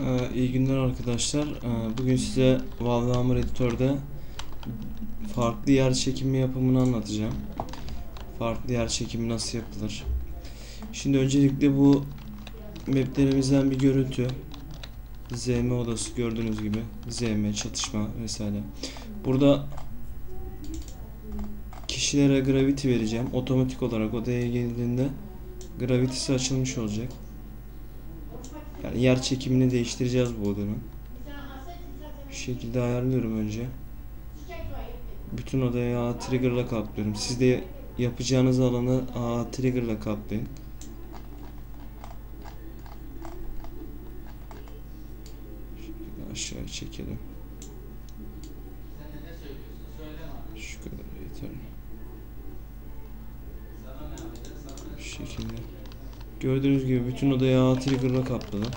Ee, iyi günler arkadaşlar. Ee, bugün size Valve Editör'de farklı yer çekimi yapımını anlatacağım. Farklı yer çekimi nasıl yapılır? Şimdi öncelikle bu maplerimizden bir görüntü. ZM odası gördüğünüz gibi. ZM, çatışma vesaire. Burada kişilere gravity vereceğim. Otomatik olarak odaya geldiğinde gravity'si açılmış olacak. Yani yer çekimini değiştireceğiz bu odanın. Şu şekilde ayarlıyorum önce. Bütün odayı A trigger'la kaplıyorum. Siz de yapacağınız alanı A trigger'la kaplayın. Aşağı çekelim. Şu kadar yeterli. Gördüğünüz gibi bütün odayı A trigger'la kapladım.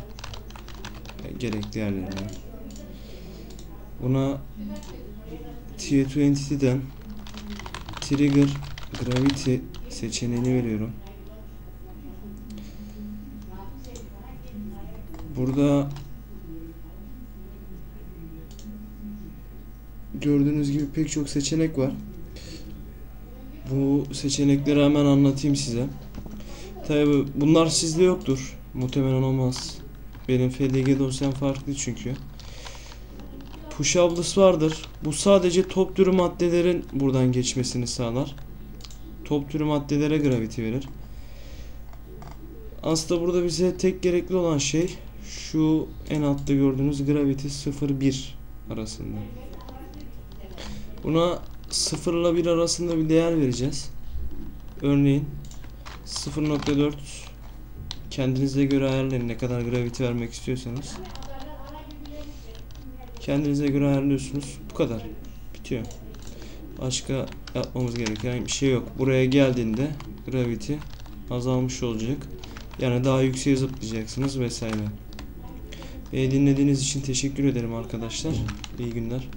Gerekli yerlerine. Buna Tier 2 Entity'den Trigger Gravity seçeneğini veriyorum. Burada gördüğünüz gibi pek çok seçenek var. Bu seçenekleri hemen anlatayım size. Tabi bunlar sizde yoktur. Muhtemelen olmaz. Benim FDG dosyam farklı çünkü. Pushables vardır. Bu sadece top türü maddelerin buradan geçmesini sağlar. Top türü maddelere gravity verir. Aslında burada bize tek gerekli olan şey şu en altta gördüğünüz gravity 0-1 arasında. Buna 0 ile 1 arasında bir değer vereceğiz. Örneğin 0.4 kendinize göre ayarlayın ne kadar gravity vermek istiyorsanız. Kendinize göre ayarlıyorsunuz. Bu kadar. Bitiyor. Başka yapmamız gereken bir şey yok. Buraya geldiğinde gravity azalmış olacak. Yani daha yükseğe zıplayacaksınız vesaire. Beni dinlediğiniz için teşekkür ederim arkadaşlar. İyi günler.